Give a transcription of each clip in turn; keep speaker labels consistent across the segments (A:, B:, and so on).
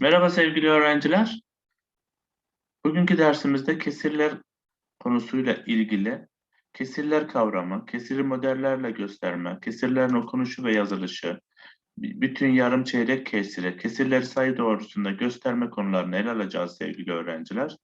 A: Merhaba sevgili öğrenciler. Bugünkü dersimizde kesirler konusuyla ilgili kesirler kavramı, kesiri modellerle gösterme, kesirlerin okunuşu ve yazılışı, bütün yarım çeyrek kesiri, kesirleri sayı doğrusunda gösterme konularını ele alacağız sevgili öğrenciler.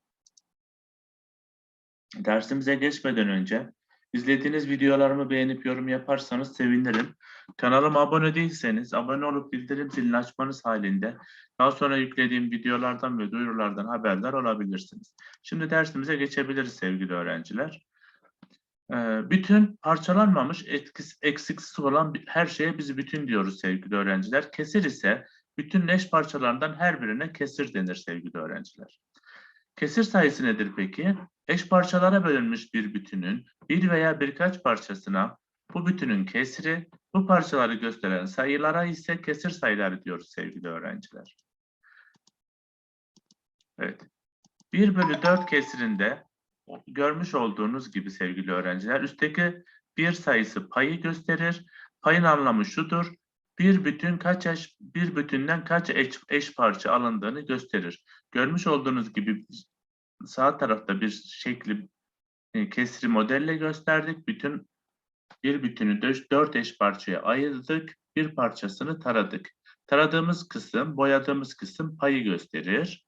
A: Dersimize geçmeden önce izlediğiniz videolarımı beğenip yorum yaparsanız sevinirim. Kanalıma abone değilseniz abone olup bildirim zilini açmanız halinde daha sonra yüklediğim videolardan ve duyurulardan haberdar olabilirsiniz. Şimdi dersimize geçebiliriz sevgili öğrenciler. Ee, Bütün parçalanmamış, etkisi, eksiksiz olan her şeye biz bütün diyoruz sevgili öğrenciler. Kesir ise bütün eş parçalarından her birine kesir denir sevgili öğrenciler. Kesir sayısı nedir peki? Eş parçalara bölünmüş bir bütünün bir veya birkaç parçasına bu bütünün kesri, bu parçaları gösteren sayılara ise kesir sayıları diyoruz sevgili öğrenciler. Evet. 1 bölü 4 kesirinde görmüş olduğunuz gibi sevgili öğrenciler, üstteki bir sayısı payı gösterir. Payın anlamı şudur. Bir bütün kaç eş, bir bütünden kaç eş, eş parça alındığını gösterir. Görmüş olduğunuz gibi sağ tarafta bir şekli e, kesri modelle gösterdik. Bütün bir bütünü dö- dört eş parçaya ayırdık. Bir parçasını taradık. Taradığımız kısım, boyadığımız kısım payı gösterir.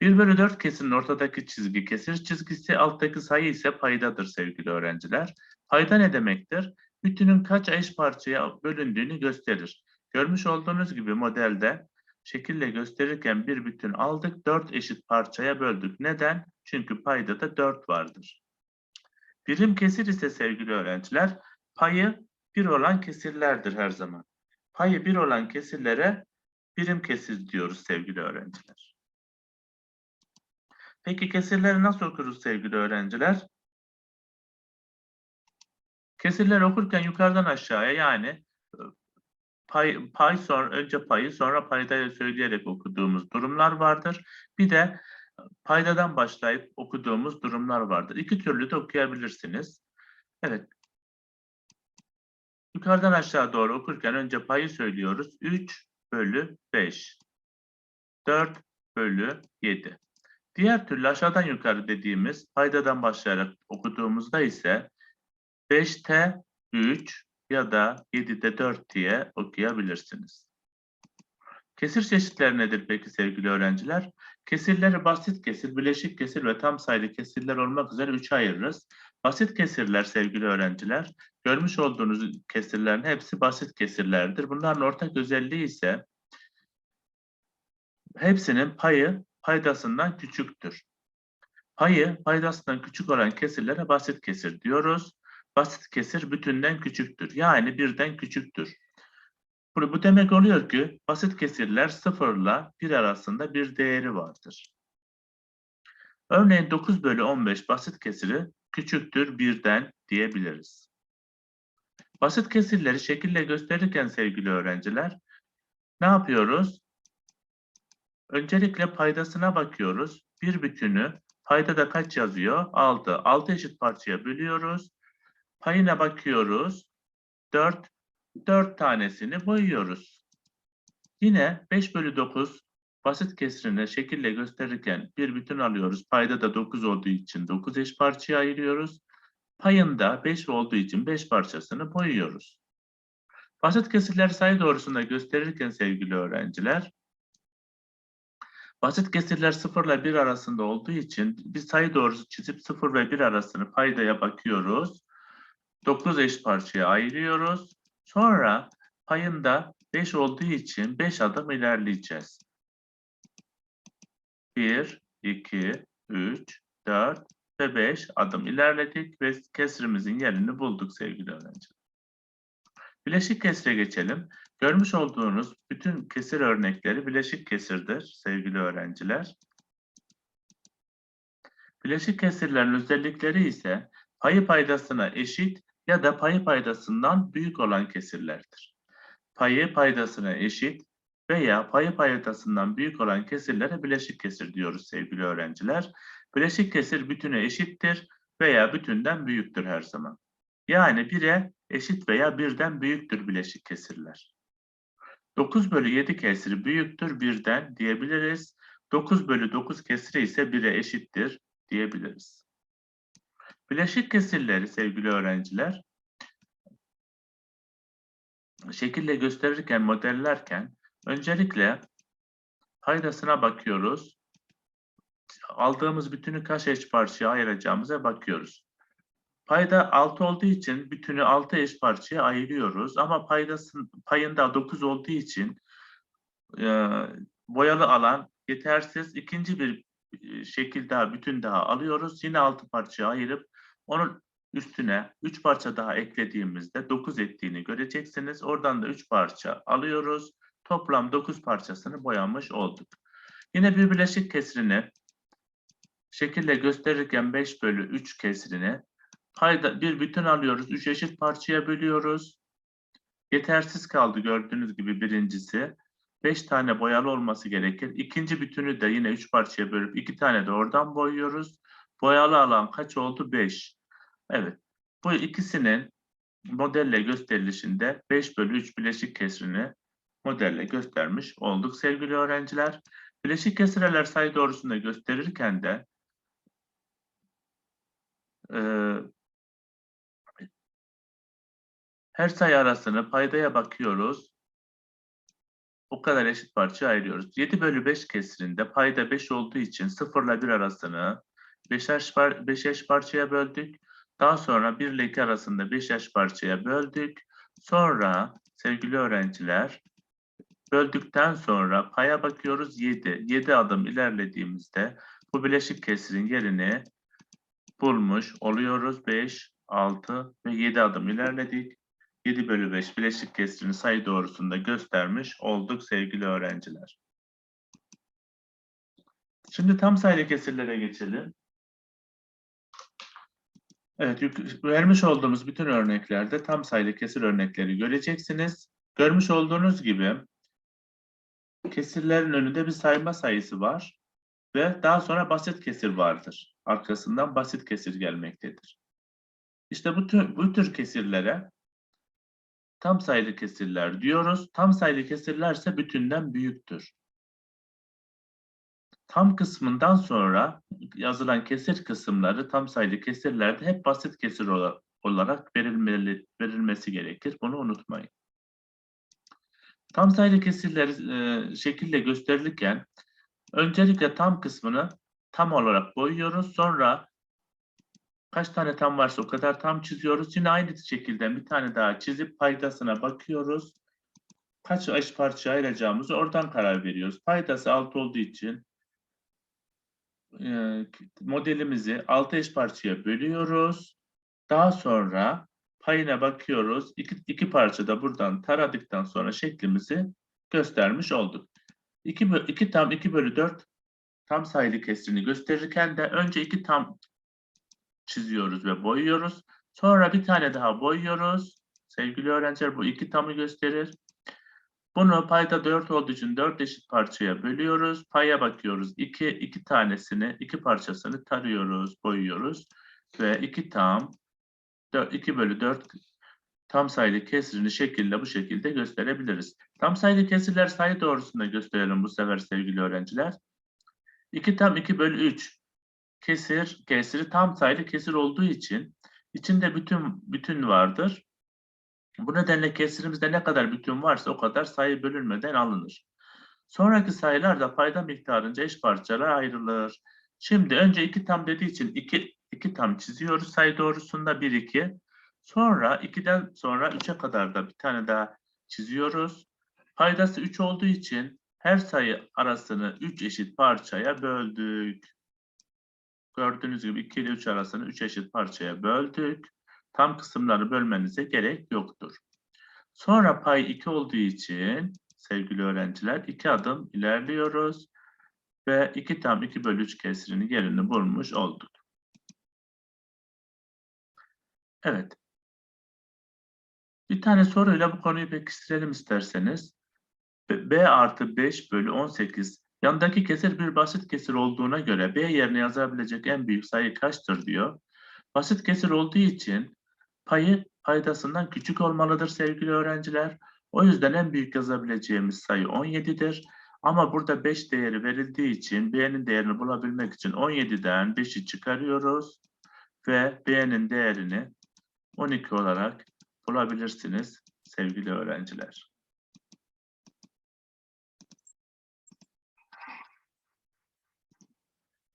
A: 1 bölü 4 kesinin ortadaki çizgi kesir çizgisi, alttaki sayı ise paydadır sevgili öğrenciler. Payda ne demektir? Bütünün kaç eş parçaya bölündüğünü gösterir. Görmüş olduğunuz gibi modelde şekille gösterirken bir bütün aldık, 4 eşit parçaya böldük. Neden? Çünkü payda da 4 vardır. Birim kesir ise sevgili öğrenciler, payı 1 olan kesirlerdir her zaman. Payı 1 olan kesirlere birim kesir diyoruz sevgili öğrenciler. Peki kesirleri nasıl okuruz sevgili öğrenciler? Kesirleri okurken yukarıdan aşağıya yani pay, pay sonra önce payı sonra paydayı söyleyerek okuduğumuz durumlar vardır. Bir de e, paydadan başlayıp okuduğumuz durumlar vardır. İki türlü de okuyabilirsiniz. Evet. Yukarıdan aşağı doğru okurken önce payı söylüyoruz. 3 bölü 5. 4 bölü 7. Diğer türlü aşağıdan yukarı dediğimiz paydadan başlayarak okuduğumuzda ise 5'te 3 ya da 7'de 4 diye okuyabilirsiniz. Kesir çeşitleri nedir peki sevgili öğrenciler? Kesirleri basit kesir, bileşik kesir ve tam sayılı kesirler olmak üzere üçe ayırırız. Basit kesirler sevgili öğrenciler, görmüş olduğunuz kesirlerin hepsi basit kesirlerdir. Bunların ortak özelliği ise hepsinin payı paydasından küçüktür. Payı paydasından küçük olan kesirlere basit kesir diyoruz. Basit kesir bütünden küçüktür. Yani birden küçüktür. Bu, demek oluyor ki basit kesirler sıfırla bir arasında bir değeri vardır. Örneğin 9 bölü 15 basit kesiri küçüktür birden diyebiliriz. Basit kesirleri şekille gösterirken sevgili öğrenciler ne yapıyoruz? Öncelikle paydasına bakıyoruz. Bir bütünü paydada kaç yazıyor? 6. 6 eşit parçaya bölüyoruz. Payına bakıyoruz. 4. 4 tanesini boyuyoruz. Yine 5 bölü 9 basit kesirini şekille gösterirken bir bütün alıyoruz. Payda da 9 olduğu için 9 eş parçaya ayırıyoruz. Payında 5 olduğu için 5 parçasını boyuyoruz. Basit kesirleri sayı doğrusunda gösterirken sevgili öğrenciler, Basit kesirler 0 ile 1 arasında olduğu için bir sayı doğrusu çizip 0 ve 1 arasını paydaya bakıyoruz. 9 eş parçaya ayırıyoruz. Sonra payında 5 olduğu için 5 adım ilerleyeceğiz. 1, 2, 3, 4 ve 5 adım ilerledik ve kesirimizin yerini bulduk sevgili öğrenciler. Bileşik kesire geçelim. Görmüş olduğunuz bütün kesir örnekleri bileşik kesirdir sevgili öğrenciler. Bileşik kesirlerin özellikleri ise payı paydasına eşit ya da payı paydasından büyük olan kesirlerdir. Payı paydasına eşit veya payı paydasından büyük olan kesirlere bileşik kesir diyoruz sevgili öğrenciler. Bileşik kesir bütüne eşittir veya bütünden büyüktür her zaman. Yani 1'e eşit veya birden büyüktür bileşik kesirler. 9 bölü 7 kesiri büyüktür birden diyebiliriz. 9 bölü 9 kesiri ise 1'e eşittir diyebiliriz. Bileşik kesirleri sevgili öğrenciler şekille gösterirken, modellerken öncelikle paydasına bakıyoruz. Aldığımız bütünü kaç eş parçaya ayıracağımıza bakıyoruz. Payda 6 olduğu için bütünü 6 eş parçaya ayırıyoruz ama paydasın, payında 9 olduğu için e, boyalı alan yetersiz. İkinci bir e, şekil daha, bütün daha alıyoruz. Yine 6 parçaya ayırıp onun üstüne 3 parça daha eklediğimizde 9 ettiğini göreceksiniz. Oradan da 3 parça alıyoruz. Toplam 9 parçasını boyamış olduk. Yine bir bileşik kesrini şekilde gösterirken 5 bölü 3 kesrini payda bir bütün alıyoruz. 3 eşit parçaya bölüyoruz. Yetersiz kaldı gördüğünüz gibi birincisi. 5 tane boyalı olması gerekir. İkinci bütünü de yine 3 parçaya bölüp 2 tane de oradan boyuyoruz. Boyalı alan kaç oldu? 5. Evet. Bu ikisinin modelle gösterilişinde 5 bölü 3 bileşik kesrini modelle göstermiş olduk sevgili öğrenciler. Bileşik kesireler sayı doğrusunda gösterirken de e, her sayı arasını paydaya bakıyoruz. O kadar eşit parça ayırıyoruz. 7 bölü 5 kesirinde payda 5 olduğu için 0 ile 1 arasını 5 eş, par 5 eş parçaya böldük. Daha sonra 1 ile 2 arasında 5 eş parçaya böldük. Sonra sevgili öğrenciler böldükten sonra paya bakıyoruz 7. 7 adım ilerlediğimizde bu bileşik kesirin yerini bulmuş oluyoruz. 5, 6 ve 7 adım ilerledik. 7 bölü 5 bileşik kesirini sayı doğrusunda göstermiş olduk sevgili öğrenciler. Şimdi tam sayılı kesirlere geçelim. Evet, vermiş olduğumuz bütün örneklerde tam sayılı kesir örnekleri göreceksiniz. Görmüş olduğunuz gibi kesirlerin önünde bir sayma sayısı var ve daha sonra basit kesir vardır. Arkasından basit kesir gelmektedir. İşte bu tür, bu tür kesirlere tam sayılı kesirler diyoruz. Tam sayılı kesirler ise bütünden büyüktür. Tam kısmından sonra yazılan kesir kısımları tam sayılı kesirlerde hep basit kesir ola- olarak verilmeli, verilmesi gerekir. Bunu unutmayın. Tam sayılı kesirleri e, şekilde gösterilirken öncelikle tam kısmını tam olarak boyuyoruz. Sonra kaç tane tam varsa o kadar tam çiziyoruz. Yine aynı şekilde bir tane daha çizip paydasına bakıyoruz. Kaç eş parça ayıracağımızı oradan karar veriyoruz. Paydası 6 olduğu için e, modelimizi 6 eş parçaya bölüyoruz. Daha sonra payına bakıyoruz. İki, iki parça da buradan taradıktan sonra şeklimizi göstermiş olduk. 2, 2 tam 2 bölü 4 tam sayılı kesirini gösterirken de önce iki tam çiziyoruz ve boyuyoruz. Sonra bir tane daha boyuyoruz. Sevgili öğrenciler bu iki tamı gösterir. Bunu payda 4 olduğu için 4 eşit parçaya bölüyoruz. Paya bakıyoruz. 2 iki tanesini, iki parçasını tarıyoruz, boyuyoruz ve iki tam 4, 2 bölü 4 tam sayılı kesirini şekilde bu şekilde gösterebiliriz. Tam sayılı kesirler sayı doğrusunda gösterelim bu sefer sevgili öğrenciler. 2 tam 2 bölü 3 kesir, kesiri tam sayılı kesir olduğu için içinde bütün bütün vardır. Bu nedenle kesirimizde ne kadar bütün varsa o kadar sayı bölünmeden alınır. Sonraki sayılar da payda miktarınca eş parçalara ayrılır. Şimdi önce iki tam dediği için iki, iki tam çiziyoruz sayı doğrusunda 1 2. Sonra 2'den sonra 3'e kadar da bir tane daha çiziyoruz. Paydası 3 olduğu için her sayı arasını 3 eşit parçaya böldük. Gördüğünüz gibi 2 ile 3 arasını 3 eşit parçaya böldük. Tam kısımları bölmenize gerek yoktur. Sonra pay 2 olduğu için sevgili öğrenciler 2 adım ilerliyoruz. Ve 2 tam 2 bölü 3 kesirini yerini bulmuş olduk. Evet. Bir tane soruyla bu konuyu pekiştirelim isterseniz. B artı 5 bölü 18 Yandaki kesir bir basit kesir olduğuna göre B yerine yazabilecek en büyük sayı kaçtır diyor. Basit kesir olduğu için payı paydasından küçük olmalıdır sevgili öğrenciler. O yüzden en büyük yazabileceğimiz sayı 17'dir. Ama burada 5 değeri verildiği için B'nin değerini bulabilmek için 17'den 5'i çıkarıyoruz ve B'nin değerini 12 olarak bulabilirsiniz sevgili öğrenciler.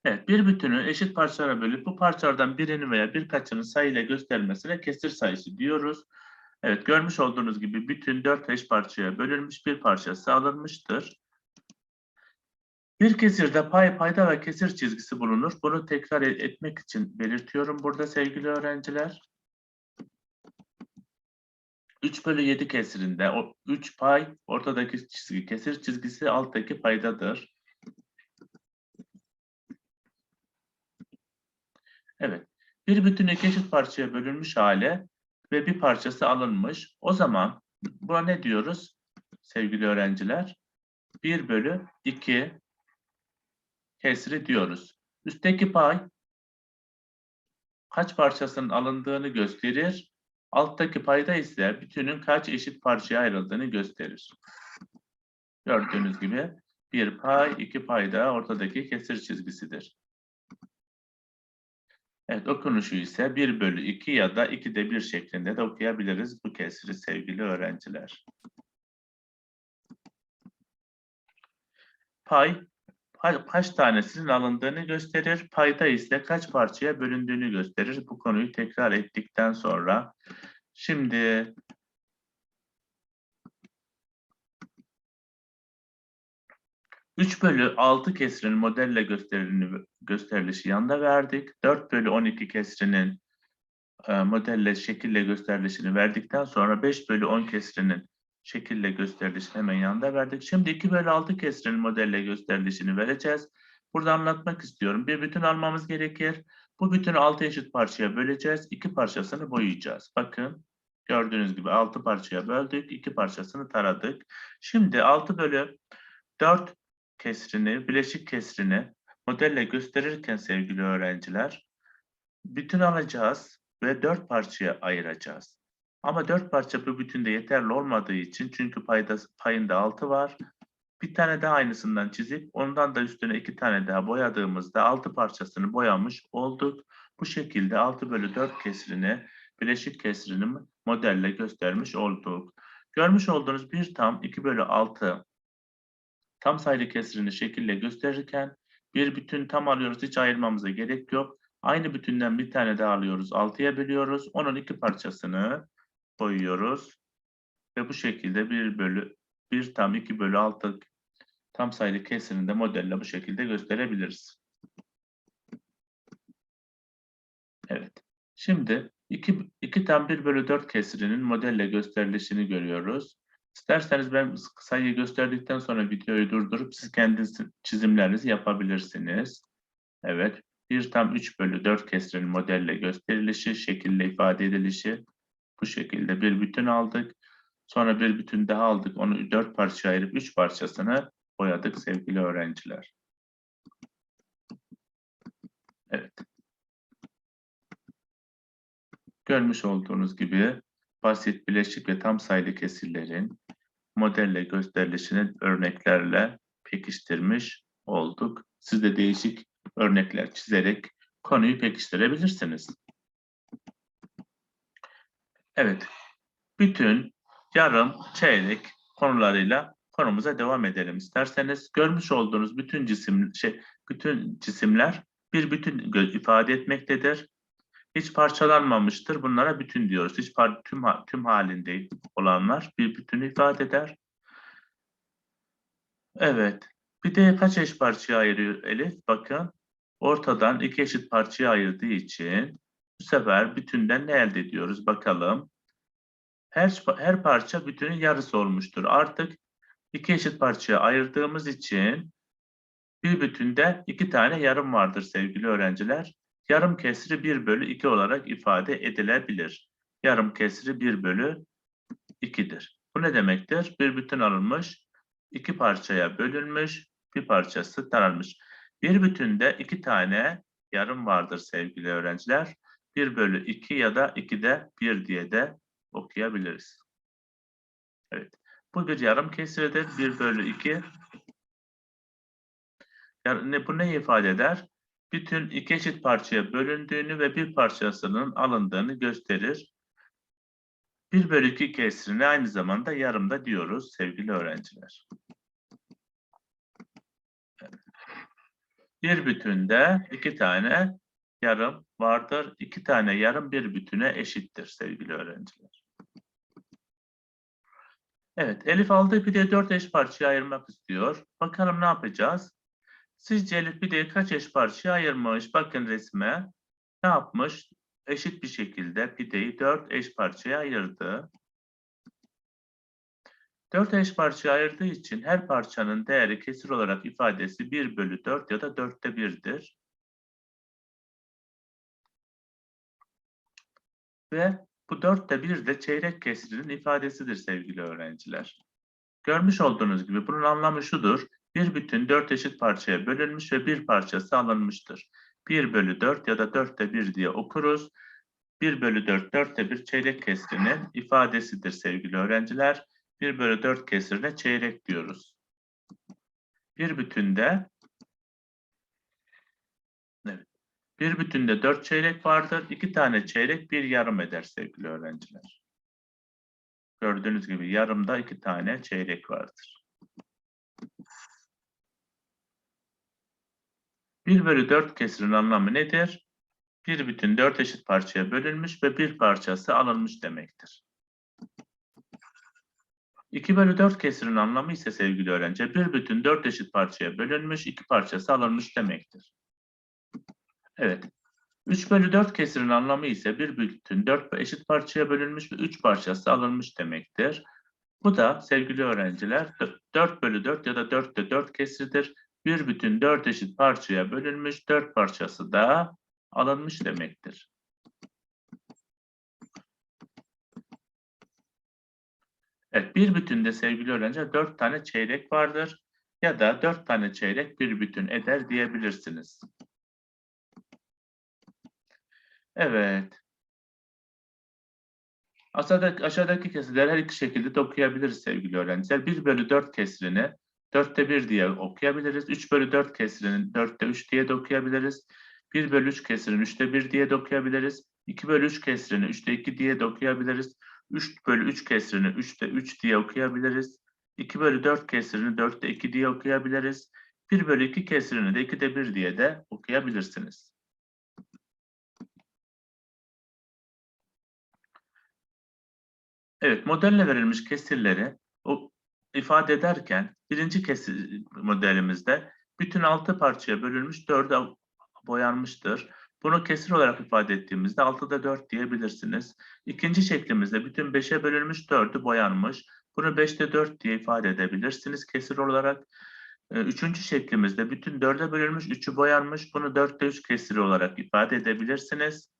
A: Evet, bir bütünü eşit parçalara bölüp bu parçalardan birini veya birkaçını sayıyla göstermesine kesir sayısı diyoruz. Evet, görmüş olduğunuz gibi bütün dört eş parçaya bölünmüş bir parçası alınmıştır. Bir kesirde pay, payda ve kesir çizgisi bulunur. Bunu tekrar e- etmek için belirtiyorum burada sevgili öğrenciler. 3 bölü 7 kesirinde o 3 pay ortadaki çizgi kesir çizgisi alttaki paydadır. Evet. Bir bütün iki eşit parçaya bölünmüş hale ve bir parçası alınmış. O zaman buna ne diyoruz sevgili öğrenciler? 1 bölü 2 kesri diyoruz. Üstteki pay kaç parçasının alındığını gösterir. Alttaki payda ise bütünün kaç eşit parçaya ayrıldığını gösterir. Gördüğünüz gibi bir pay, iki payda ortadaki kesir çizgisidir. Evet, okunuşu ise 1 bölü 2 ya da 2'de 1 şeklinde de okuyabiliriz bu kesri sevgili öğrenciler. Pay kaç tanesinin alındığını gösterir. Payda ise kaç parçaya bölündüğünü gösterir. Bu konuyu tekrar ettikten sonra. Şimdi Üç bölü 6 kesrinin modelle gösterilişi yanında verdik. 4 bölü 12 kesrinin e, modelle şekille gösterilişini verdikten sonra 5 bölü 10 kesrinin şekille gösterilişini hemen yanında verdik. Şimdi 2 bölü 6 kesrinin modelle gösterilişini vereceğiz. Burada anlatmak istiyorum. Bir bütün almamız gerekir. Bu bütünü 6 eşit parçaya böleceğiz. 2 parçasını boyayacağız. Bakın gördüğünüz gibi 6 parçaya böldük. 2 parçasını taradık. Şimdi 6 bölü 4 kesrini, bileşik kesrini modelle gösterirken sevgili öğrenciler bütün alacağız ve dört parçaya ayıracağız. Ama dört parça bu bütünde yeterli olmadığı için çünkü payda, payında altı var. Bir tane daha aynısından çizip ondan da üstüne iki tane daha boyadığımızda altı parçasını boyamış olduk. Bu şekilde 6 bölü 4 kesrini, bileşik kesrini modelle göstermiş olduk. Görmüş olduğunuz bir tam 2 bölü 6 tam sayılı kesirini şekille gösterirken bir bütün tam alıyoruz hiç ayırmamıza gerek yok. Aynı bütünden bir tane daha alıyoruz 6'ya bölüyoruz. Onun iki parçasını koyuyoruz. Ve bu şekilde 1 bölü 1 tam 2 bölü 6 tam sayılı kesirini de modelle bu şekilde gösterebiliriz. Evet. Şimdi 2, 2 tam 1 bölü 4 kesirinin modelle gösterilişini görüyoruz. İsterseniz ben sayıyı gösterdikten sonra videoyu durdurup siz kendi çizimlerinizi yapabilirsiniz. Evet. 1 tam 3 bölü 4 kesrenin modelle gösterilişi, şekille ifade edilişi. Bu şekilde bir bütün aldık. Sonra bir bütün daha aldık. Onu 4 parçaya ayırıp 3 parçasını boyadık sevgili öğrenciler. Evet. Görmüş olduğunuz gibi basit, bileşik ve tam sayılı kesirlerin modelle gösterilişini örneklerle pekiştirmiş olduk. Siz de değişik örnekler çizerek konuyu pekiştirebilirsiniz. Evet, bütün yarım, çeyrek konularıyla konumuza devam edelim isterseniz. Görmüş olduğunuz bütün cisim şey bütün cisimler bir bütün ifade etmektedir hiç parçalanmamıştır. Bunlara bütün diyoruz. Hiç par tüm, tüm halinde olanlar bir bütünü ifade eder. Evet. Bir de kaç eş parçaya ayırıyor Elif? Bakın. Ortadan iki eşit parçaya ayırdığı için bu sefer bütünden ne elde ediyoruz? Bakalım. Her, her parça bütünün yarısı olmuştur. Artık iki eşit parçaya ayırdığımız için bir bütünde iki tane yarım vardır sevgili öğrenciler. Yarım kesri 1 bölü 2 olarak ifade edilebilir. Yarım kesri 1 bölü 2'dir. Bu ne demektir? Bir bütün alınmış, iki parçaya bölünmüş, bir parçası taranmış. Bir bütünde iki tane yarım vardır sevgili öğrenciler. 1 bölü 2 ya da 2'de 1 diye de okuyabiliriz. Evet. Bu bir yarım kesirdir. 1 bölü 2. Yani bu ne ifade eder? Bütün iki eşit parçaya bölündüğünü ve bir parçasının alındığını gösterir. 1 bölü 2 kesirini aynı zamanda yarımda diyoruz sevgili öğrenciler. Bir bütünde iki tane yarım vardır. İki tane yarım bir bütüne eşittir sevgili öğrenciler. Evet, Elif aldığı pideyi dört eş parçaya ayırmak istiyor. Bakalım ne yapacağız? Sizce Elif pideyi kaç eş parçaya ayırmış? Bakın resme. Ne yapmış? Eşit bir şekilde pideyi dört eş parçaya ayırdı. Dört eş parçaya ayırdığı için her parçanın değeri kesir olarak ifadesi 1 bölü 4 ya da 4'te 1'dir. Ve bu 4'te 1 de çeyrek kesirinin ifadesidir sevgili öğrenciler. Görmüş olduğunuz gibi bunun anlamı şudur. Bir bütün 4 eşit parçaya bölünmüş ve bir parçası alınmıştır. 1 bölü 4 ya da 4'te 1 diye okuruz. 1 bölü 4, 4'te 1 çeyrek kesirinin ifadesidir sevgili öğrenciler. 1 bölü 4 kesirine çeyrek diyoruz. Bir bütünde evet, bir bütünde 4 çeyrek vardır. 2 tane çeyrek bir yarım eder sevgili öğrenciler. Gördüğünüz gibi yarımda 2 tane çeyrek vardır. 1 bölü 4 kesirin anlamı nedir? Bir bütün 4 eşit parçaya bölünmüş ve bir parçası alınmış demektir. 2 bölü 4 kesirin anlamı ise sevgili öğrenci, bir bütün 4 eşit parçaya bölünmüş, iki parçası alınmış demektir. Evet. 3 bölü 4 kesirin anlamı ise bir bütün 4 eşit parçaya bölünmüş ve 3 parçası alınmış demektir. Bu da sevgili öğrenciler 4 bölü 4 ya da 4'te 4 kesiridir. Bir bütün 4 eşit parçaya bölünmüş, 4 parçası da alınmış demektir. Evet, bir bütünde sevgili öğrenciler dört tane çeyrek vardır. Ya da dört tane çeyrek bir bütün eder diyebilirsiniz. Evet. Aşağıdaki, aşağıdaki kesirleri her iki şekilde de okuyabiliriz sevgili öğrenciler. 1 bölü 4 kesirini 4'te 1 diye okuyabiliriz. 3 bölü 4 kesirini 4'te 3 diye de okuyabiliriz. 1 bölü 3 kesirini 3'te 1 diye de okuyabiliriz. 2 bölü 3 kesirini 3'te 2 diye de okuyabiliriz. 3 bölü 3 kesirini 3'te 3 diye okuyabiliriz. 2 bölü 4 kesirini 4'te 2 diye okuyabiliriz. 1 bölü 2 kesirini de 2'de 1 diye de okuyabilirsiniz. Evet, modelle verilmiş kesirleri o ifade ederken birinci kesir modelimizde bütün altı parçaya bölünmüş dörde boyanmıştır. Bunu kesir olarak ifade ettiğimizde 6'da 4 diyebilirsiniz. İkinci şeklimizde bütün 5'e bölünmüş 4'ü boyanmış. Bunu 5'te 4 diye ifade edebilirsiniz kesir olarak. Ee, üçüncü şeklimizde bütün 4'e bölünmüş 3'ü boyanmış. Bunu 4'te 3 kesiri olarak ifade edebilirsiniz.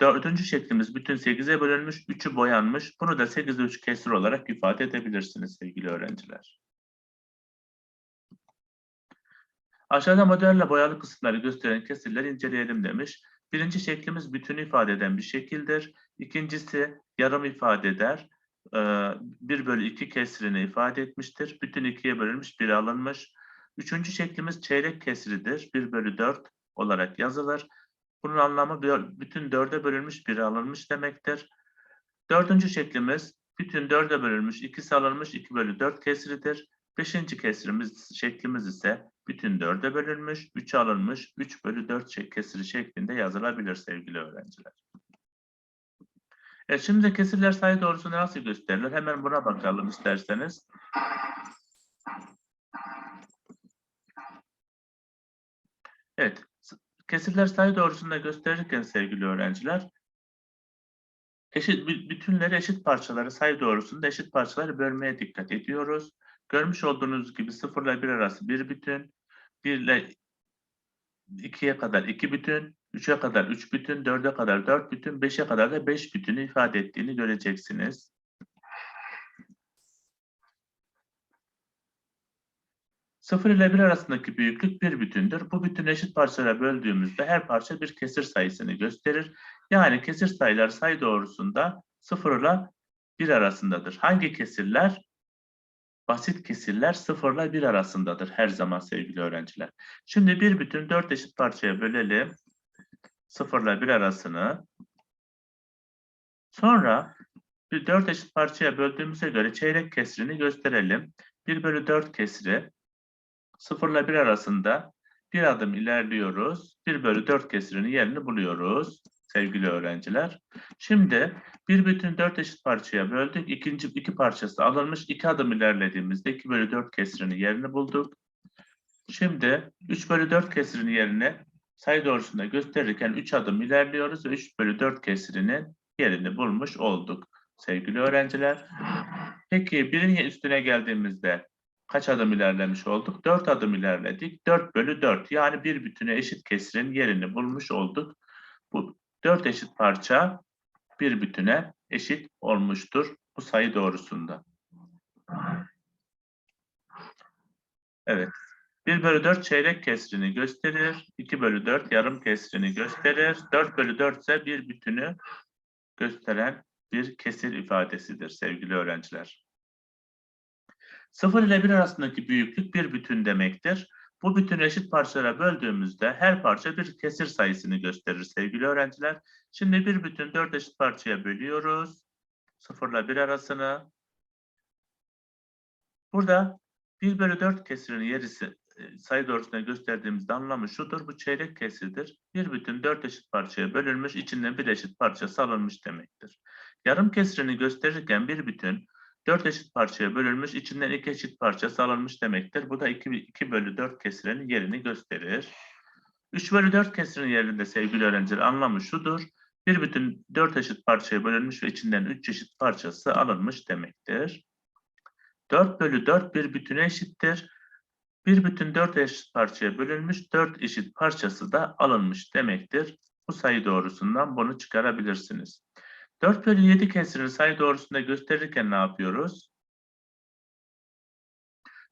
A: Dördüncü şeklimiz bütün 8'e bölünmüş, 3'ü boyanmış. Bunu da 8'de 3 kesir olarak ifade edebilirsiniz sevgili öğrenciler. Aşağıda modelle boyalı kısımları gösteren kesirleri inceleyelim demiş. Birinci şeklimiz bütünü ifade eden bir şekildir. İkincisi yarım ifade eder. 1 ee, bölü 2 kesirini ifade etmiştir. Bütün ikiye bölünmüş, biri alınmış. Üçüncü şeklimiz çeyrek kesiridir. 1 bölü 4 olarak yazılır. Bunun anlamı bütün dörde bölünmüş, biri alınmış demektir. Dördüncü şeklimiz bütün dörde bölünmüş, ikisi alınmış, 2 bölü 4 kesiridir. Beşinci kesirimiz, şeklimiz ise bütün dörde bölünmüş, 3 alınmış, 3 bölü 4 kesiri şeklinde yazılabilir sevgili öğrenciler. Evet, şimdi kesirler sayı doğrusu nasıl gösterilir? Hemen buna bakalım isterseniz. Evet, kesirler sayı doğrusunda gösterirken sevgili öğrenciler, eşit bütünleri eşit parçaları sayı doğrusunda eşit parçaları bölmeye dikkat ediyoruz. Görmüş olduğunuz gibi 0 ile 1 arası bir bütün, 1 ile 2'ye kadar 2 bütün, 3'e kadar 3 bütün, 4'e kadar 4 bütün, 5'e kadar da 5 bütünü ifade ettiğini göreceksiniz. Sıfır ile 1 arasındaki büyüklük bir bütündür. Bu bütün eşit parçalara böldüğümüzde her parça bir kesir sayısını gösterir. Yani kesir sayılar sayı doğrusunda 0 ile 1 arasındadır. Hangi kesirler? Basit kesirler 0 ile 1 arasındadır her zaman sevgili öğrenciler. Şimdi bir bütün 4 eşit parçaya bölelim. 0 ile 1 arasını. Sonra bir 4 eşit parçaya böldüğümüze göre çeyrek kesirini gösterelim. 1 bölü 4 kesiri 0 ile 1 arasında bir adım ilerliyoruz. 1 bölü 4 kesirinin yerini buluyoruz sevgili öğrenciler. Şimdi bir bütün 4 eşit parçaya böldük. İkinci iki parçası alınmış. 2 adım ilerlediğimizde 2 bölü 4 kesirinin yerini bulduk. Şimdi 3 bölü 4 kesirinin yerine sayı doğrusunda gösterirken 3 adım ilerliyoruz ve 3 bölü 4 kesirinin yerini bulmuş olduk sevgili öğrenciler. Peki birin üstüne geldiğimizde kaç adım ilerlemiş olduk? 4 adım ilerledik. 4 bölü 4 yani bir bütüne eşit kesirin yerini bulmuş olduk. Bu 4 eşit parça bir bütüne eşit olmuştur bu sayı doğrusunda. Evet. 1 bölü 4 çeyrek kesrini gösterir. 2 bölü 4 yarım kesrini gösterir. 4 bölü 4 ise bir bütünü gösteren bir kesir ifadesidir sevgili öğrenciler. 0 ile 1 arasındaki büyüklük bir bütün demektir. Bu bütün eşit parçalara böldüğümüzde her parça bir kesir sayısını gösterir sevgili öğrenciler. Şimdi bir bütün 4 eşit parçaya bölüyoruz. 0 ile 1 arasını. Burada 1 bölü 4 kesirinin yerisi e, sayı doğrusuna gösterdiğimizde anlamı şudur. Bu çeyrek kesirdir. Bir bütün 4 eşit parçaya bölünmüş, içinden bir eşit parçası alınmış demektir. Yarım kesirini gösterirken bir bütün 4 eşit parçaya bölünmüş, içinden 2 eşit parçası alınmış demektir. Bu da 2, 2 bölü 4 kesirinin yerini gösterir. 3 bölü 4 kesirinin yerinde sevgili öğrenciler anlamı şudur. Bir bütün 4 eşit parçaya bölünmüş ve içinden 3 eşit parçası alınmış demektir. 4 bölü 4 bir bütüne eşittir. Bir bütün 4 eşit parçaya bölünmüş, 4 eşit parçası da alınmış demektir. Bu sayı doğrusundan bunu çıkarabilirsiniz. 4 bölü 7 kesirini sayı doğrusunda gösterirken ne yapıyoruz?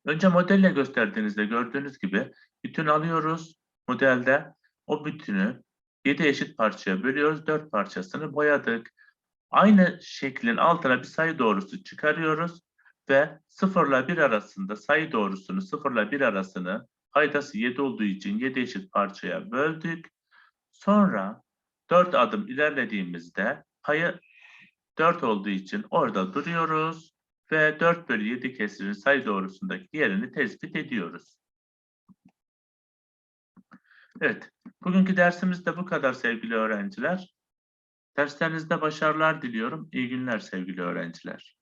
A: Önce modelle gösterdiğinizde gördüğünüz gibi bütün alıyoruz. Modelde o bütünü 7 eşit parçaya bölüyoruz. 4 parçasını boyadık. Aynı şeklin altına bir sayı doğrusu çıkarıyoruz ve 0 ile 1 arasında sayı doğrusunu 0 ile 1 arasını paydası 7 olduğu için 7 eşit parçaya böldük. Sonra 4 adım ilerlediğimizde payı 4 olduğu için orada duruyoruz ve 4 bölü 7 kesirin sayı doğrusundaki yerini tespit ediyoruz. Evet, bugünkü dersimiz de bu kadar sevgili öğrenciler. Derslerinizde başarılar diliyorum. İyi günler sevgili öğrenciler.